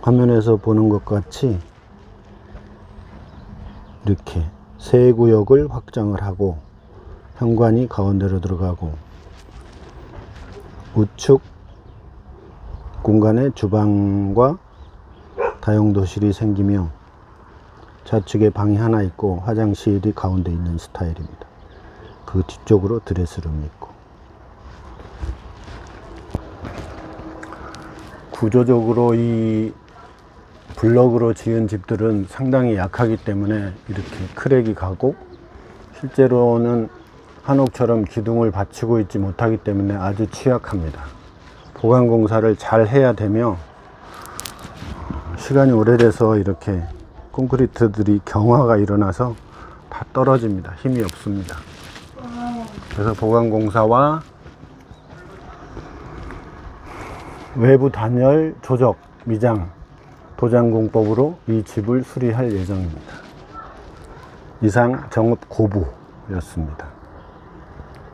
화면에서 보는 것 같이 이렇게 세 구역을 확장을 하고 현관이 가운데로 들어가고 우측 공간에 주방과 다용도실이 생기며 좌측에 방이 하나 있고 화장실이 가운데 있는 스타일입니다. 그 뒤쪽으로 드레스룸이 있고 구조적으로 이 블럭으로 지은 집들은 상당히 약하기 때문에 이렇게 크랙이 가고 실제로는 한옥처럼 기둥을 받치고 있지 못하기 때문에 아주 취약합니다. 보강 공사를 잘 해야 되며 시간이 오래돼서 이렇게 콘크리트들이 경화가 일어나서 다 떨어집니다. 힘이 없습니다. 그래서 보강 공사와 외부 단열 조적 미장 도장 공법으로 이 집을 수리할 예정입니다. 이상 정읍 고부였습니다.